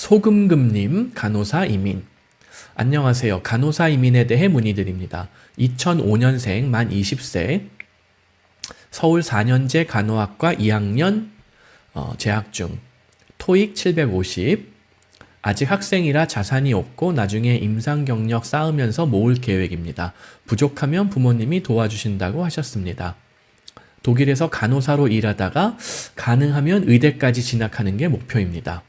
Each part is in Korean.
소금금님 간호사 이민. 안녕하세요. 간호사 이민에 대해 문의드립니다. 2005년생 만 20세 서울 4년제 간호학과 2학년 어, 재학 중 토익 750 아직 학생이라 자산이 없고 나중에 임상 경력 쌓으면서 모을 계획입니다. 부족하면 부모님이 도와주신다고 하셨습니다. 독일에서 간호사로 일하다가 가능하면 의대까지 진학하는 게 목표입니다.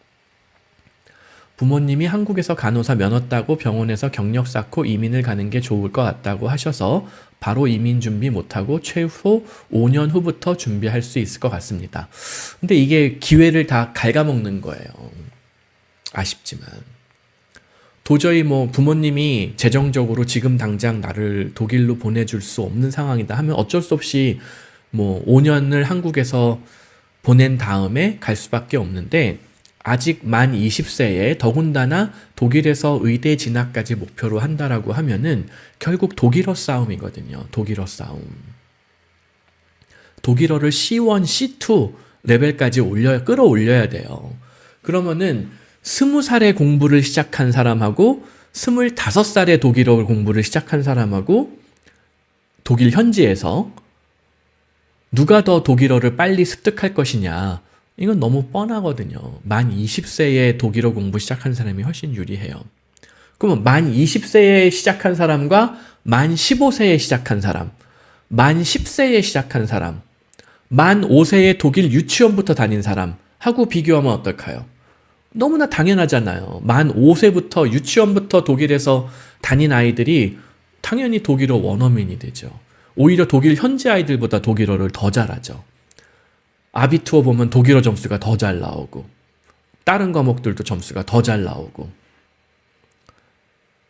부모님이 한국에서 간호사 면허 따고 병원에서 경력 쌓고 이민을 가는 게 좋을 것 같다고 하셔서 바로 이민 준비 못하고 최소 5년 후부터 준비할 수 있을 것 같습니다. 근데 이게 기회를 다 갉아먹는 거예요. 아쉽지만. 도저히 뭐 부모님이 재정적으로 지금 당장 나를 독일로 보내줄 수 없는 상황이다 하면 어쩔 수 없이 뭐 5년을 한국에서 보낸 다음에 갈 수밖에 없는데 아직 만 20세에 더군다나 독일에서 의대 진학까지 목표로 한다라고 하면은 결국 독일어 싸움이거든요. 독일어 싸움. 독일어를 C1, C2 레벨까지 올려 끌어올려야 돼요. 그러면은 스무 살에 공부를 시작한 사람하고 스물다섯 살에 독일어 공부를 시작한 사람하고 독일 현지에서 누가 더 독일어를 빨리 습득할 것이냐. 이건 너무 뻔하거든요. 만 20세에 독일어 공부 시작한 사람이 훨씬 유리해요. 그러면 만 20세에 시작한 사람과 만 15세에 시작한 사람, 만 10세에 시작한 사람, 만 5세에 독일 유치원부터 다닌 사람 하고 비교하면 어떨까요? 너무나 당연하잖아요. 만 5세부터 유치원부터 독일에서 다닌 아이들이 당연히 독일어 원어민이 되죠. 오히려 독일 현지 아이들보다 독일어를 더 잘하죠. 아비투어 보면 독일어 점수가 더 잘 나오고 다른 과목들도 점수가 더 잘 나오고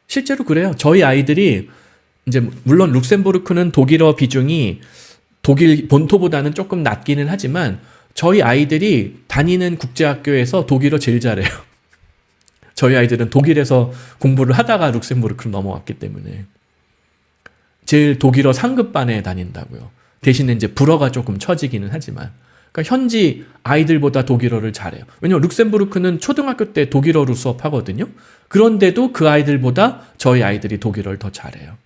실제로 그래요. 저희 아이들이 이제 물론 룩셈부르크는 독일어 비중이 독일 본토보다는 조금 낮기는 하지만 저희 아이들이 다니는 국제학교에서 독일어 제일 잘해요. 저희 아이들은 독일에서 공부를 하다가 룩셈부르크로 넘어왔기 때문에 제일 독일어 상급반에 다닌다고요. 대신에 이제 불어가 조금 처지기는 하지만 그러니까 현지 아이들보다 독일어를 잘해요. 왜냐면 룩셈부르크는 초등학교 때 독일어로 수업하거든요. 그런데도 그 아이들보다 저희 아이들이 독일어를 더 잘해요.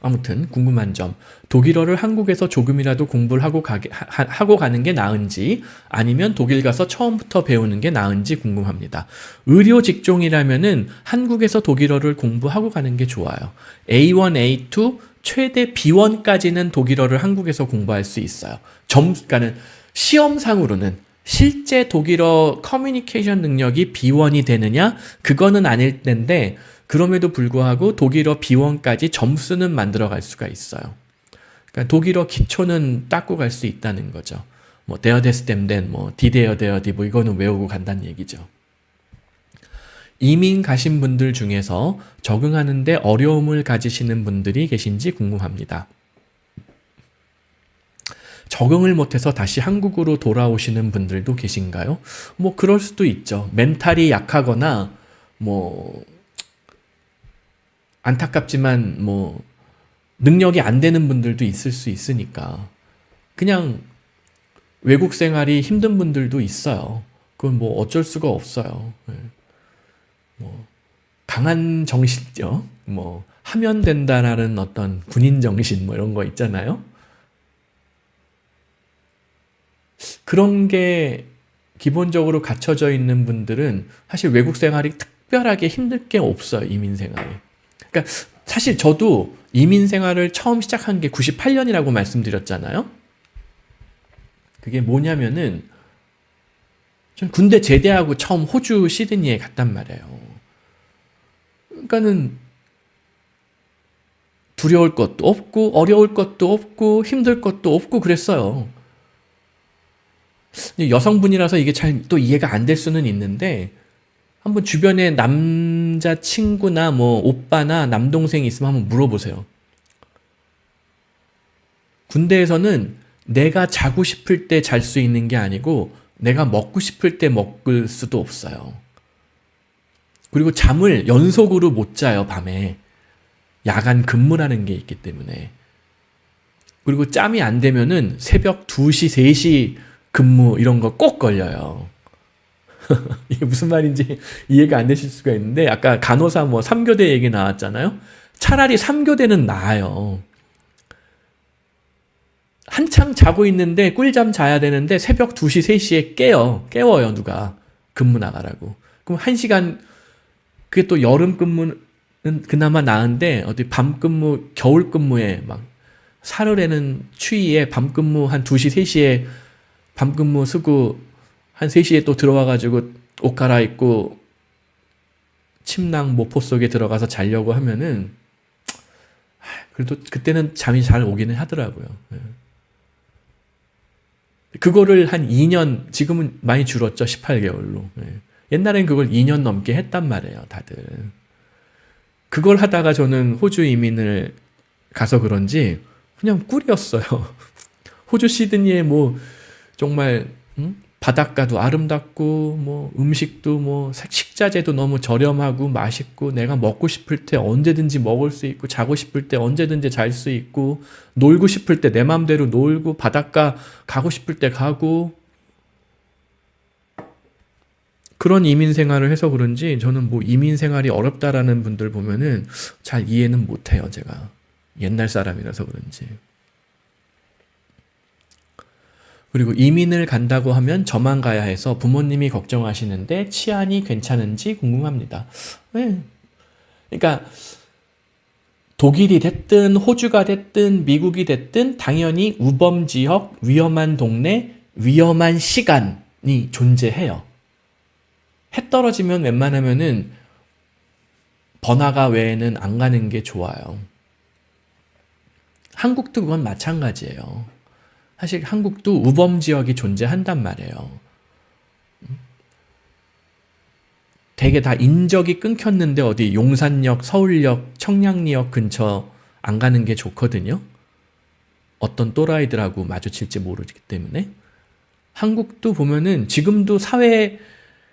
아무튼 궁금한 점 독일어를 한국에서 조금이라도 공부를 하고 가게, 하, 하고 가는 게 나은지 아니면 독일 가서 처음부터 배우는 게 나은지 궁금합니다. 의료 직종이라면은 한국에서 독일어를 공부하고 가는 게 좋아요. A1, A2 최대 B1까지는 독일어를 한국에서 공부할 수 있어요. 점 그러니까는 시험상으로는 실제 독일어 커뮤니케이션 능력이 B1이 되느냐 그거는 아닐 텐데 그럼에도 불구하고 독일어 B1까지 점수는 만들어 갈 수가 있어요. 그러니까 독일어 기초는 닦고 갈 수 있다는 거죠. 뭐 데어데스댐덴 뭐 디데어 데어디 뭐 이거는 외우고 간다는 얘기죠. 이민 가신 분들 중에서 적응하는데 어려움을 가지시는 분들이 계신지 궁금합니다. 적응을 못해서 다시 한국으로 돌아오시는 분들도 계신가요? 뭐 그럴 수도 있죠. 멘탈이 약하거나 뭐 안타깝지만 뭐 능력이 안 되는 분들도 있을 수 있으니까 그냥 외국 생활이 힘든 분들도 있어요. 그건 뭐 어쩔 수가 없어요. 예. 뭐 강한 정신죠. 뭐 하면 된다라는 어떤 군인 정신 뭐 이런 거 있잖아요. 그런 게 기본적으로 갖춰져 있는 분들은 사실 외국 생활이 특별하게 힘들 게 없어요. 이민 생활이. 그러니까 사실 저도 이민 생활을 처음 시작한 게 98년이라고 말씀드렸잖아요. 그게 뭐냐면은 전 군대 제대하고 처음 호주 시드니에 갔단 말이에요. 그러니까는 두려울 것도 없고 어려울 것도 없고 힘들 것도 없고 그랬어요. 여성분이라서 이게 잘 또 이해가 안 될 수는 있는데 한번 주변에 남자 친구나 뭐 오빠나 남동생이 있으면 한번 물어보세요. 군대에서는 내가 자고 싶을 때 잘 수 있는 게 아니고 내가 먹고 싶을 때 먹을 수도 없어요. 그리고 잠을 연속으로 못 자요, 밤에. 야간 근무라는 게 있기 때문에. 그리고 짬이 안 되면은 새벽 2시, 3시 근무 이런 거 꼭 걸려요. 이게 무슨 말인지 이해가 안 되실 수가 있는데 아까 간호사 뭐 3교대 얘기 나왔잖아요. 차라리 3교대는 나아요. 한창 자고 있는데 꿀잠 자야 되는데 새벽 2시, 3시에 깨요. 깨워요, 누가. 근무 나가라고. 그럼 1시간, 그게 또 여름 근무는 그나마 나은데, 어디 밤 근무, 겨울 근무에 막, 사흘에는 추위에 밤 근무 한 2시, 3시에 밤 근무 쓰고, 한 3시에 또 들어와 가지고 옷 갈아입고, 침낭 모포 속에 들어가서 자려고 하면은, 하, 그래도 그때는 잠이 잘 오기는 하더라고요. 예. 그거를 한 2년, 지금은 많이 줄었죠. 18개월로. 예. 옛날엔 그걸 2년 넘게 했단 말이에요, 다들. 그걸 하다가 저는 호주 이민을 가서 그런지 그냥 꿀이었어요. 호주 시드니에 뭐 정말 음? 바닷가도 아름답고 뭐 음식도 뭐 식자재도 너무 저렴하고 맛있고 내가 먹고 싶을 때 언제든지 먹을 수 있고 자고 싶을 때 언제든지 잘 수 있고 놀고 싶을 때 내 맘대로 놀고 바닷가 가고 싶을 때 가고 그런 이민 생활을 해서 그런지 저는 뭐 이민 생활이 어렵다라는 분들 보면은 잘 이해는 못 해요, 제가. 옛날 사람이라서 그런지. 그리고 이민을 간다고 하면 저만 가야 해서 부모님이 걱정하시는데 치안이 괜찮은지 궁금합니다. 네. 그러니까 독일이 됐든 호주가 됐든 미국이 됐든 당연히 우범 지역, 위험한 동네, 위험한 시간이 존재해요. 해 떨어지면 웬만하면은 번화가 외에는 안 가는 게 좋아요. 한국도 그건 마찬가지예요. 사실 한국도 우범 지역이 존재한단 말이에요. 되게 다 인적이 끊겼는데 어디 용산역, 서울역, 청량리역 근처 안 가는 게 좋거든요. 어떤 또라이들하고 마주칠지 모르기 때문에. 한국도 보면은 지금도 사회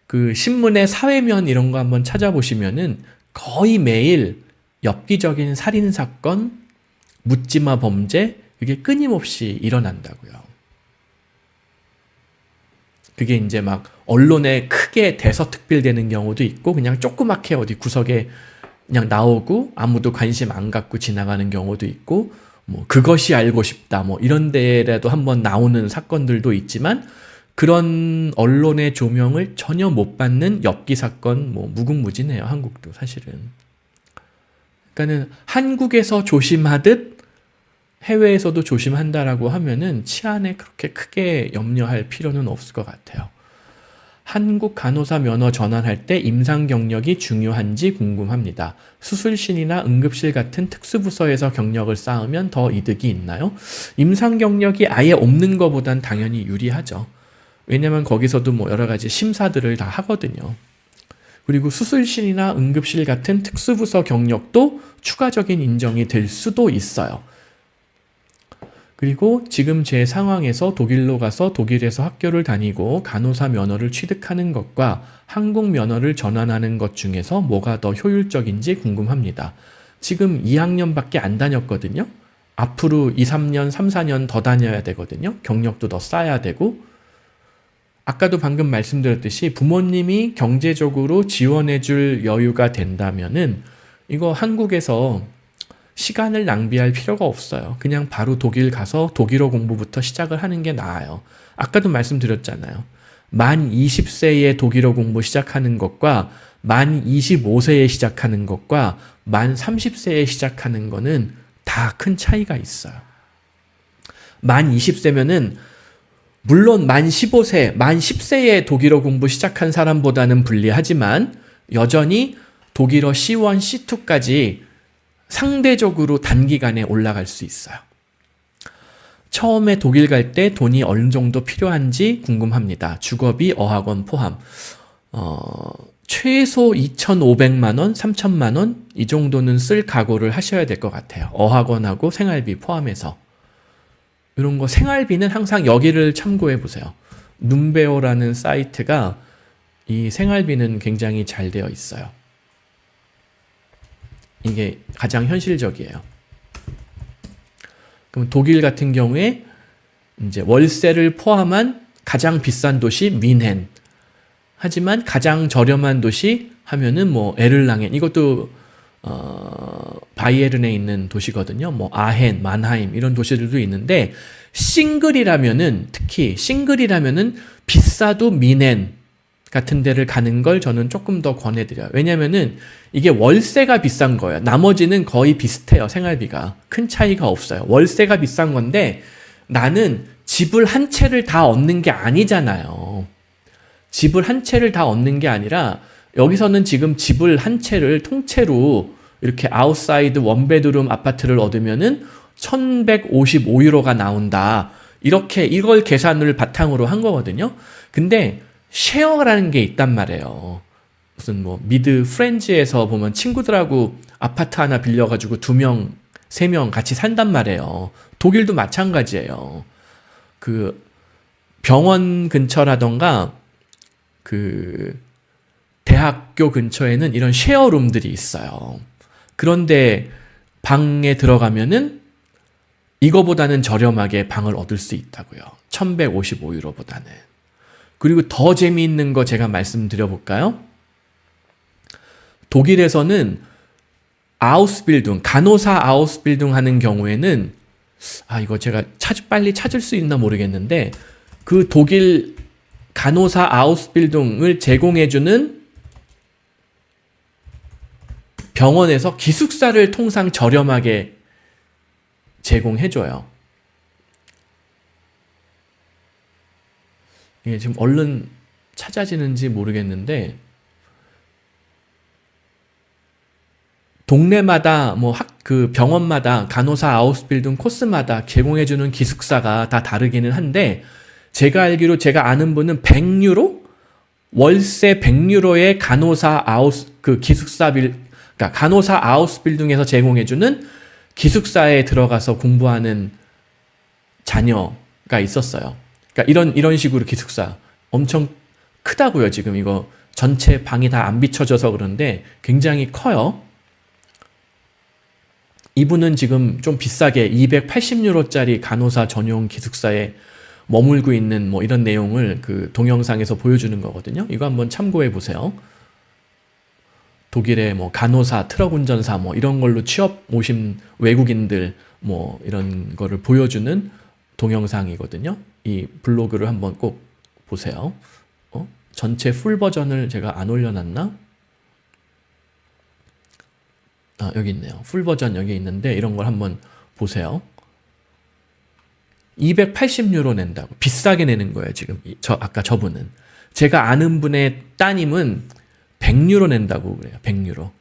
그 신문의 사회면 이런 거 한번 찾아보시면은 거의 매일 엽기적인 살인 사건, 묻지마 범죄 그게 끊임없이 일어난다고요. 그게 이제 막 언론에 크게 대서특필되는 경우도 있고 그냥 조그맣게 어디 구석에 그냥 나오고 아무도 관심 안 갖고 지나가는 경우도 있고 뭐 그것이 알고 싶다 뭐 이런 데라도 한번 나오는 사건들도 있지만 그런 언론의 조명을 전혀 못 받는 엽기 사건 뭐 무궁무진해요 한국도 사실은 그러니까는 한국에서 조심하듯 해외에서도 조심한다라고 하면은 치안에 그렇게 크게 염려할 필요는 없을 것 같아요. 한국 간호사 면허 전환할 때 임상 경력이 중요한지 궁금합니다. 수술실이나 응급실 같은 특수부서에서 경력을 쌓으면 더 이득이 있나요? 임상 경력이 아예 없는 것보단 당연히 유리하죠. 왜냐면 거기서도 뭐 여러 가지 심사들을 다 하거든요. 그리고 수술실이나 응급실 같은 특수부서 경력도 추가적인 인정이 될 수도 있어요. 그리고 지금 제 상황에서 독일로 가서 독일에서 학교를 다니고 간호사 면허를 취득하는 것과 한국 면허를 전환하는 것 중에서 뭐가 더 효율적인지 궁금합니다. 지금 2학년밖에 안 다녔거든요. 앞으로 2, 3년, 3, 4년 더 다녀야 되거든요. 경력도 더 쌓아야 되고. 아까도 방금 말씀드렸듯이 부모님이 경제적으로 지원해 줄 여유가 된다면은 이거 한국에서 시간을 낭비할 필요가 없어요. 그냥 바로 독일 가서 독일어 공부부터 시작을 하는 게 나아요. 아까도 말씀드렸잖아요. 만 20세에 독일어 공부 시작하는 것과 만 25세에 시작하는 것과 만 30세에 시작하는 거는 다 큰 차이가 있어요. 만 20세면은 물론 만 15세, 만 10세에 독일어 공부 시작한 사람보다는 불리하지만 여전히 독일어 C1, C2까지 상대적으로 단기간에 올라갈 수 있어요. 처음에 독일 갈 때 돈이 어느 정도 필요한지 궁금합니다. 주거비, 어학원 포함. 어, 최소 2,500만 원, 3천만 원, 이 정도는 쓸 각오를 하셔야 될 것 같아요. 어학원하고 생활비 포함해서. 이런 거 생활비는 항상 여기를 참고해 보세요. 눈베어라는 사이트가 이 생활비는 굉장히 잘 되어 있어요. 이게 가장 현실적이에요. 그럼 독일 같은 경우에 이제 월세를 포함한 가장 비싼 도시 민헨. 하지만 가장 저렴한 도시 하면은 뭐 에를랑헨 이것도 어 바이에른에 있는 도시거든요. 뭐 아헨, 만하임 이런 도시들도 있는데 싱글이라면은 특히 싱글이라면은 비싸도 미넨 같은 데를 가는 걸 저는 조금 더 권해드려요. 왜냐면은 이게 월세가 비싼 거예요. 나머지는 거의 비슷해요. 생활비가. 큰 차이가 없어요. 월세가 비싼 건데 나는 집을 한 채를 다 얻는 게 아니잖아요. 집을 한 채를 다 얻는 게 아니라 여기서는 지금 집을 한 채를 통째로 이렇게 아웃사이드 원베드룸 아파트를 얻으면은 1155유로가 나온다. 이렇게 이걸 계산을 바탕으로 한 거거든요. 근데 쉐어라는 게 있단 말이에요. 무슨 뭐 미드 프렌즈에서 보면 친구들하고 아파트 하나 빌려가지고 두 명, 세 명 같이 산단 말이에요. 독일도 마찬가지예요. 그 병원 근처라던가 그 대학교 근처에는 이런 쉐어룸들이 있어요. 그런데 방에 들어가면은 이거보다는 저렴하게 방을 얻을 수 있다고요. 1155유로보다는. 그리고 더 재미있는 거 제가 말씀드려 볼까요? 독일에서는 아우스빌딩, 간호사 아우스빌딩 하는 경우에는 아 이거 제가 찾 빨리 찾을 수 있나 모르겠는데 그 독일 간호사 아우스빌딩을 제공해 주는 병원에서 기숙사를 통상 저렴하게 제공해 줘요. 이게 지금 얼른 찾아지는지 모르겠는데 동네마다 뭐 학 그 병원마다 간호사 아우스빌딩 코스마다 제공해 주는 기숙사가 다 다르기는 한데 제가 알기로 제가 아는 분은 100유로 월세 100유로의 간호사 아우스 그 기숙사 빌 그러니까 간호사 아우스빌딩에서 제공해 주는 기숙사에 들어가서 공부하는 자녀가 있었어요. 그러니까 이런 이런 식으로 기숙사 엄청 크다고요. 지금 이거 전체 방이 다 안 비춰져서 그런데 굉장히 커요. 이분은 지금 좀 비싸게 280유로짜리 간호사 전용 기숙사에 머물고 있는 뭐 이런 내용을 그 동영상에서 보여주는 거거든요. 이거 한번 참고해 보세요. 독일의 뭐 간호사, 트럭 운전사 뭐 이런 걸로 취업 오신 외국인들 뭐 이런 거를 보여주는 동영상이거든요. 이 블로그를 한번 꼭 보세요. 어? 전체 풀 버전을 제가 안 올려놨나? 아, 여기 있네요. 풀 버전 여기 있는데 이런 걸 한번 보세요. 280유로 낸다고. 비싸게 내는 거예요, 지금. 이- 저, 아까 저분은. 제가 아는 분의 따님은 100유로 낸다고 그래요, 100유로.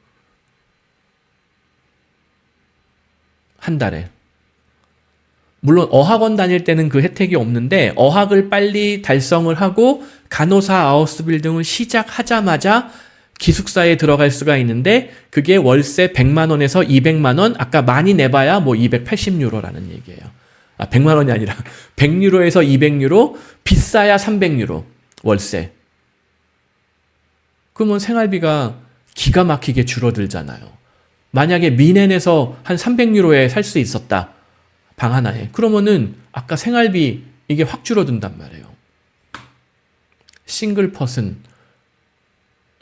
한 달에. 물론 어학원 다닐 때는 그 혜택이 없는데 어학을 빨리 달성을 하고 간호사 아우스빌딩을 시작하자마자 기숙사에 들어갈 수가 있는데 그게 월세 100만 원에서 200만 원 아까 많이 내봐야 뭐 280유로라는 얘기예요. 아 100만 원이 아니라 100유로에서 200유로 비싸야 300유로 월세. 그러면 생활비가 기가 막히게 줄어들잖아요. 만약에 미넨에서 한 300유로에 살 수 있었다. 방 하나에. 그러면은 아까 생활비 이게 확 줄어든단 말이에요. 싱글 퍼슨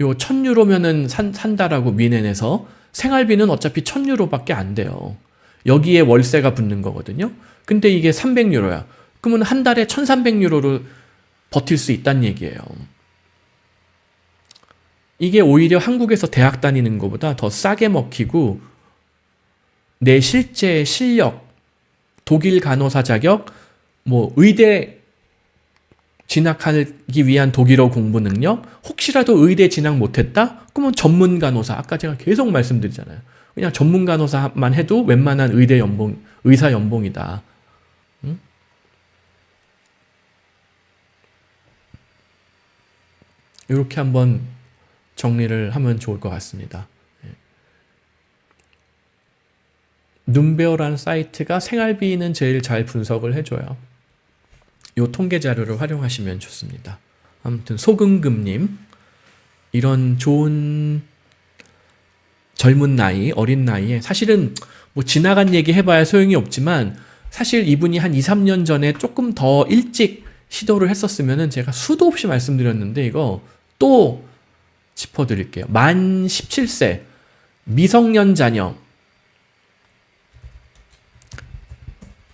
요 1000유로면은 산, 산다라고 미넨에서 생활비는 어차피 1000유로밖에 안 돼요. 여기에 월세가 붙는 거거든요. 근데 이게 300유로야. 그러면 한 달에 1300유로로 버틸 수 있다는 얘기예요. 이게 오히려 한국에서 대학 다니는 것보다 더 싸게 먹히고 내 실제 실력, 독일 간호사 자격, 뭐 의대 진학하기 위한 독일어 공부 능력, 혹시라도 의대 진학 못했다? 그러면 전문 간호사, 아까 제가 계속 말씀드리잖아요. 그냥 전문 간호사만 해도 웬만한 의대 연봉, 의사 연봉이다. 응? 이렇게 한번 정리를 하면 좋을 것 같습니다. 예. 눈베어라는 사이트가 생활비는 제일 잘 분석을 해줘요. 요 통계 자료를 활용하시면 좋습니다. 아무튼 소금금님 이런 좋은 젊은 나이, 어린 나이에 사실은 뭐 지나간 얘기 해봐야 소용이 없지만 사실 이분이 한 2, 3년 전에 조금 더 일찍 시도를 했었으면은 제가 수도 없이 말씀드렸는데 이거 또 짚어드릴게요. 만 17세 미성년 자녀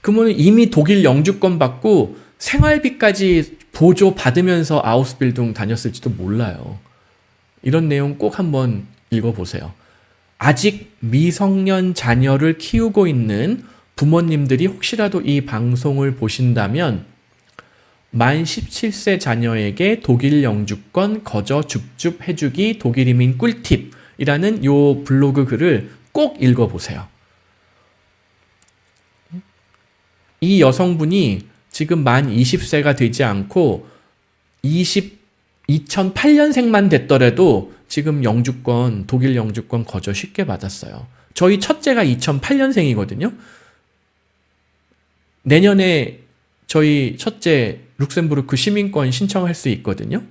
그러면 이미 독일 영주권 받고 생활비까지 보조 받으면서 아우스빌딩 다녔을지도 몰라요. 이런 내용 꼭 한번 읽어보세요. 아직 미성년 자녀를 키우고 있는 부모님들이 혹시라도 이 방송을 보신다면 만 17세 자녀에게 독일 영주권 거저 줍줍 해주기 독일 이민 꿀팁이라는 요 블로그 글을 꼭 읽어보세요. 이 여성분이 지금 만 20세가 되지 않고 20, 2008년생만 됐더라도 지금 영주권, 독일 영주권 거저 쉽게 받았어요. 저희 첫째가 2008년생이거든요. 내년에 저희 첫째 룩셈부르크 시민권 신청할 수 있거든요.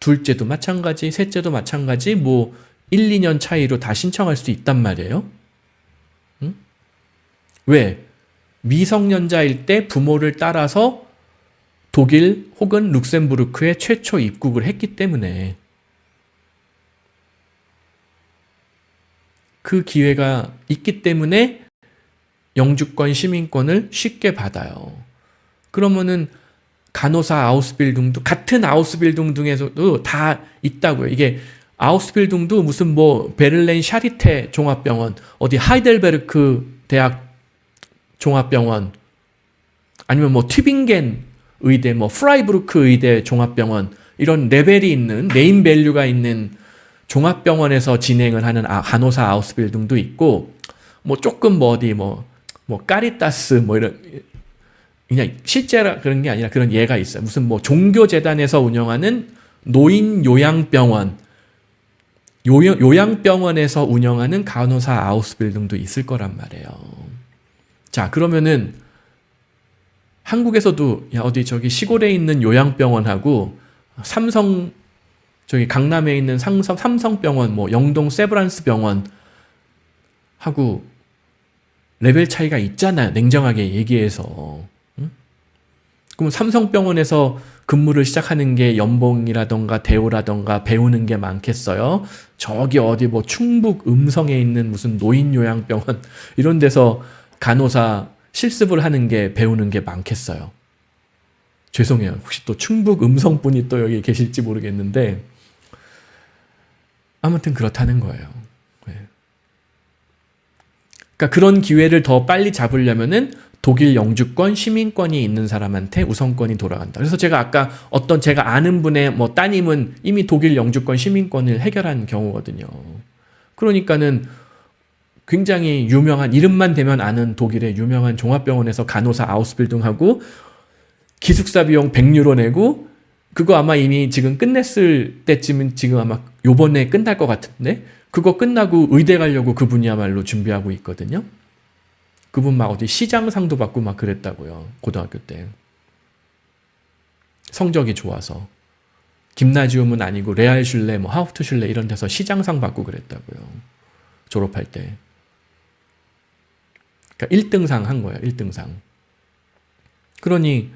둘째도 마찬가지, 셋째도 마찬가지, 뭐 1, 2년 차이로 다 신청할 수 있단 말이에요. 응? 왜? 미성년자일 때 부모를 따라서 독일 혹은 룩셈부르크에 최초 입국을 했기 때문에 그 기회가 있기 때문에 영주권 시민권을 쉽게 받아요. 그러면은 간호사 아우스빌딩도 같은 아우스빌딩에서도 다 있다고요. 이게 아우스빌딩도 무슨 뭐 베를린 샤리테 종합병원, 어디 하이델베르크 대학 종합병원, 아니면 뭐 튜빙겐 의대, 뭐 프라이부르크 의대 종합병원 이런 레벨이 있는 네임 밸류가 있는 종합병원에서 진행을 하는 아, 간호사 아우스빌딩도 있고 뭐 조금 뭐 어디 뭐뭐 까리타스 뭐 이런 그냥 실제라 그런 게 아니라 그런 예가 있어요. 무슨 뭐 종교 재단에서 운영하는 노인 요양병원 요양, 요양병원에서 운영하는 간호사 아우스빌딩도 있을 거란 말이에요. 자, 그러면은 한국에서도 야 어디 저기 시골에 있는 요양병원하고 삼성 저기 강남에 있는 삼성 삼성병원 뭐 영동 세브란스 병원 하고 레벨 차이가 있잖아요. 냉정하게 얘기해서. 응? 그럼 삼성병원에서 근무를 시작하는 게 연봉이라던가 대우라던가 배우는 게 많겠어요? 저기 어디 뭐 충북 음성에 있는 무슨 노인 요양병원 이런 데서 간호사 실습을 하는 게 배우는 게 많겠어요. 죄송해요. 혹시 또 충북 음성 분이 또 여기 계실지 모르겠는데 아무튼 그렇다는 거예요. 네. 그러니까 그런 기회를 더 빨리 잡으려면은 독일 영주권 시민권이 있는 사람한테 우선권이 돌아간다. 그래서 제가 아까 어떤 제가 아는 분의 뭐 따님은 이미 독일 영주권 시민권을 해결한 경우거든요. 그러니까는 굉장히 유명한 이름만 되면 아는 독일의 유명한 종합병원에서 간호사 아우스빌딩하고 기숙사 비용 100유로 내고 그거 아마 이미 지금 끝냈을 때쯤은 지금 아마 요번에 끝날 것 같은데 그거 끝나고 의대 가려고 그분이야말로 준비하고 있거든요. 그분 막 어디 시장상도 받고 막 그랬다고요. 고등학교 때. 성적이 좋아서. 김나지움은 아니고 레알 슐레, 뭐 하우프트슐레 이런 데서 시장상 받고 그랬다고요. 졸업할 때. 그러니까 1등상 한 거예요. 1등상. 그러니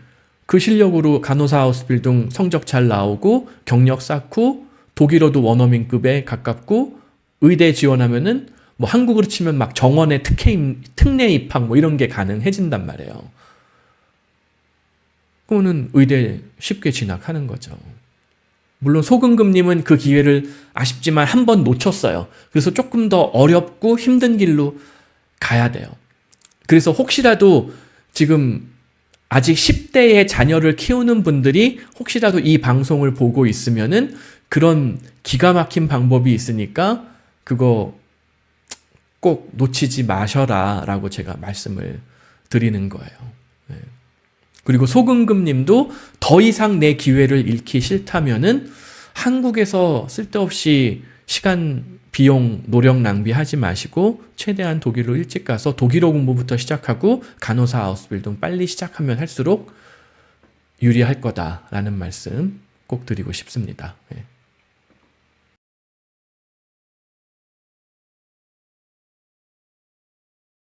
그 실력으로 간호사 하우스빌딩 성적 잘 나오고 경력 쌓고 독일어도 원어민급에 가깝고 의대 지원하면은 뭐 한국으로 치면 막 정원의 특혜 특례 입학 뭐 이런 게 가능해진단 말이에요. 그거는 의대 쉽게 진학하는 거죠. 물론 소금금님은 그 기회를 아쉽지만 한 번 놓쳤어요. 그래서 조금 더 어렵고 힘든 길로 가야 돼요. 그래서 혹시라도 지금 아직 10대의 자녀를 키우는 분들이 혹시라도 이 방송을 보고 있으면은 그런 기가 막힌 방법이 있으니까 그거 꼭 놓치지 마셔라 라고 제가 말씀을 드리는 거예요. 네. 그리고 소금금 님도 더 이상 내 기회를 잃기 싫다면은 한국에서 쓸데없이 시간, 비용, 노력 낭비하지 마시고 최대한 독일로 일찍 가서 독일어 공부부터 시작하고 간호사 아우스빌딩 빨리 시작하면 할수록 유리할 거다라는 말씀 꼭 드리고 싶습니다. 네.